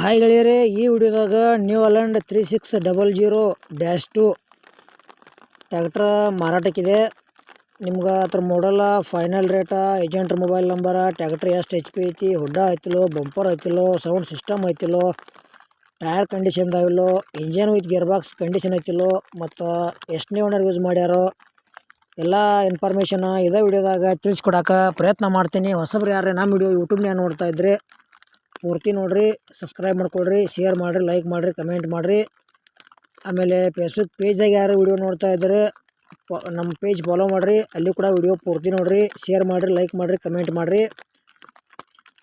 Hi ಗೆಳೆಯರೆ, ಈ ವಿಡಿಯೋದಾಗ new Holland three six double zero dash two tractor ಮಾರಾಟಕ್ಕಿದೆ. ನಿಮ್ಗೆ ಅದ್ರ ಮಾಡಲ್ಲ ಫೈನಲ್ ರೇಟ ಏಜೆಂಟ್ರ ಮೊಬೈಲ್ ನಂಬರ ಟ್ಯಾಕ್ಟ್ರ್ ಎಷ್ಟು ಎಚ್ ಪಿ ಐತಿ ಹುಡ್ಡ ಐತಿಲೋ ಬಂಪರ್ ಐತಿಲೋ ಸೌಂಡ್ ಸಿಸ್ಟಮ್ ಐತಿಲೋ tyre condition ಆಗಿಲ್ಲೋ engine with gear box condition ಐತಿಲೋ, ಮತ್ತು ಎಷ್ಟನೇ ಓನರ್ ಯೂಸ್ ಮಾಡ್ಯಾರೋ, ಎಲ್ಲ ಇನ್ಫಾರ್ಮೇಷನ್ ಇದೇ ವಿಡಿಯೋದಾಗ ತಿಳಿಸ್ಕೊಡಕ್ಕೆ ಪ್ರಯತ್ನ ಮಾಡ್ತೀನಿ. ಹೊಸಬ್ರು ಯಾರೇ ನಮ್ಮ ವಿಡಿಯೋ ಯೂಟ್ಯೂಬ್ನೇ ನೋಡ್ತಾ ಇದ್ರೆ ಪೂರ್ತಿ ನೋಡಿರಿ ಸಬ್ಸ್ಕ್ರೈಬ್ ಮಾಡ್ಕೊಳ್ರಿ ಶೇರ್ ಮಾಡಿರಿ ಲೈಕ್ ಮಾಡಿರಿ ಕಮೆಂಟ್ ಮಾಡಿರಿ. ಆಮೇಲೆ ಫೇಸ್ಬುಕ್ ಪೇಜಾಗ ಯಾರು ವಿಡಿಯೋ ನೋಡ್ತಾ ಇದ್ದಾರೆ ನಮ್ಮ ಪೇಜ್ ಫಾಲೋ ಮಾಡಿರಿ, ಅಲ್ಲಿ ಕೂಡ ವಿಡಿಯೋ ಪೂರ್ತಿ ನೋಡಿರಿ. ಶೇರ್ ಮಾಡಿರಿ ಲೈಕ್ ಮಾಡಿರಿ ಕಮೆಂಟ್ ಮಾಡಿರಿ.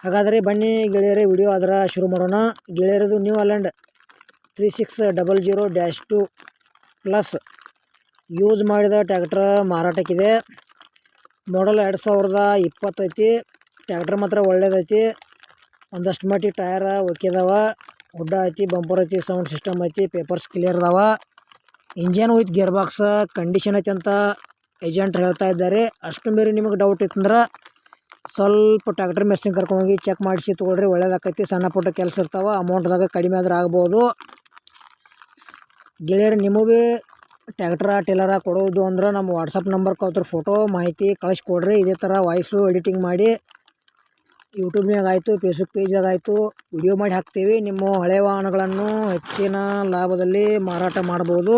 ಹಾಗಾದರೆ ಬನ್ನಿ ಗೆಳೆಯರೇ ವಿಡಿಯೋ ಅದರ ಶುರು ಮಾಡೋಣ. ಗೆಳೆಯರದು new Holland three six double zero dash two plus use ಮಾಡಿದ ಟ್ಯಾಕ್ಟ್ರ್ ಮಾರಾಟಕ್ಕಿದೆ. ಮಾಡಲ್ ಎರಡು ಸಾವಿರದ ಇಪ್ಪತ್ತೈತಿ. ಟ್ಯಾಕ್ಟ್ರ್ ಮಾತ್ರ ಒಳ್ಳೇದೈತಿ. ಒಂದಷ್ಟು ಮಟ್ಟಿಗೆ ಟಯರ ಒಕ್ಕಿದಾವ ಗುಡ್ಡ ಐತಿ, ಬಂಪರ್ ಐತಿ, ಸೌಂಡ್ ಸಿಸ್ಟಮ್ ಐತಿ, ಪೇಪರ್ಸ್ ಕ್ಲಿಯರ್ ಅದಾವ. Engine with gear box, condition ಐತಿ ಅಂತ ಏಜೆಂಟ್ ಹೇಳ್ತಾ ಇದ್ದಾರೆ. ಅಷ್ಟು ಮೀರಿ ನಿಮಗೆ ಡೌಟ್ ಇತ್ತಂದ್ರೆ ಸ್ವಲ್ಪ ಟ್ಯಾಕ್ಟ್ರ್ ಮೆಸ್ಸಿಂಗ್ ಕರ್ಕೊಂಡೋಗಿ ಚೆಕ್ ಮಾಡಿಸಿ ತೊಗೊಳ್ರಿ, ಒಳ್ಳೇದಾಕೈತಿ, ಸಣ್ಣ ಪುಟ್ಟ ಕೆಲಸ ಇರ್ತಾವೆ ಅಮೌಂಟ್ದಾಗ ಕಡಿಮೆ ಆದ್ರೆ ಆಗ್ಬೋದು. ಗೆಳೆಯರು ನಿಮಗೆ ಭೀ ಟ್ಯಾಕ್ಟ್ರ ಟೇಲರ ಕೊಡೋದು ಅಂದ್ರೆ ನಮ್ಮ ವಾಟ್ಸಪ್ ನಂಬರ್ ಅವ್ರ ಫೋಟೋ ಮಾಹಿತಿ ಕಳಿಸ್ಕೊಡ್ರಿ ಇದೇ ಥರ ವಾಯ್ಸು ಎಡಿಟಿಂಗ್ ಮಾಡಿ. ಯೂಟ್ಯೂಬ್ನಾಗ ಆಯಿತು ಫೇಸ್ಬುಕ್ ಪೇಜ್ದಾಗ ಆಯಿತು ವಿಡಿಯೋ ಮಾಡಿ ಹಾಕ್ತೀವಿ. ನಿಮ್ಮ ಹಳೆ ವಾಹನಗಳನ್ನು ಹೆಚ್ಚಿನ ಲಾಭದಲ್ಲಿ ಮಾರಾಟ ಮಾಡ್ಬೋದು.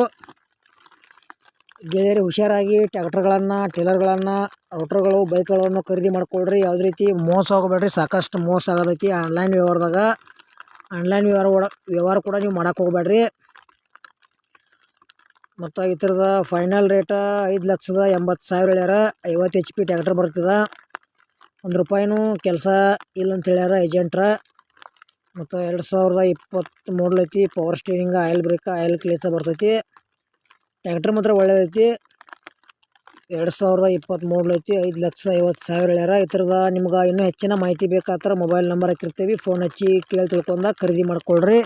ಗೆಳೆಯರು ಹುಷಾರಾಗಿ ಟ್ಯಾಕ್ಟರ್ಗಳನ್ನು ಟೇಲರ್ಗಳನ್ನು ರೋಟ್ರ್ಗಳು ಬೈಕ್ಗಳನ್ನು ಖರೀದಿ ಮಾಡ್ಕೊಳ್ರಿ. ಯಾವುದೇ ರೀತಿ ಮೋಸ ಹೋಗಬೇಡ್ರಿ ಸಾಕಷ್ಟು ಮೋಸ ಆಗೋದೈತಿ ಆನ್ಲೈನ್ ವ್ಯವಹಾರದಾಗ. ಆನ್ಲೈನ್ ವ್ಯವಹಾರ ವ್ಯವಹಾರ ಕೂಡ ನೀವು ಮಾಡೋಕೆ ಹೋಗ್ಬೇಡ್ರಿ. ಮತ್ತು ಈ ಥರದ ಫೈನಲ್ ರೇಟ ಐದು ಲಕ್ಷದ ಎಂಬತ್ತು ಸಾವಿರ ಹೇಳ್ಯಾರ. ಐವತ್ತು ಎಚ್ ಪಿ ಟ್ಯಾಕ್ಟರ್ ಬರ್ತದೆ. ಒಂದು ರೂಪಾಯಿನೂ ಕೆಲಸ ಇಲ್ಲ ಅಂತ ಹೇಳ್ಯಾರ ಏಜೆಂಟ್ರ. ಮತ್ತು ಎರಡು ಸಾವಿರದ ಇಪ್ಪತ್ತು model power steering oil brake oil ಕ್ಲೀಸ ಬರ್ತೈತಿ. ಟ್ಯಾಕ್ಟ್ರ್ ಮಾತ್ರ ಒಳ್ಳೇದೈತಿ. ಎರಡು ಸಾವಿರದ ಇಪ್ಪತ್ತು ಐದು ಲಕ್ಷ ಐವತ್ತು ಸಾವಿರ ಹೇಳ್ಯಾರ. ಈ ಥರದ ನಿಮ್ಗೆ ಇನ್ನೂ ಹೆಚ್ಚಿನ ಮಾಹಿತಿ ಬೇಕಾದ್ರೆ ಮೊಬೈಲ್ ನಂಬರ್ ಹಾಕಿರ್ತೀವಿ. ಫೋನ್ ಹಚ್ಚಿ ಕೇಳಿ ತಿಳ್ಕೊಂಡ ಖರೀದಿ ಮಾಡ್ಕೊಳ್ರಿ.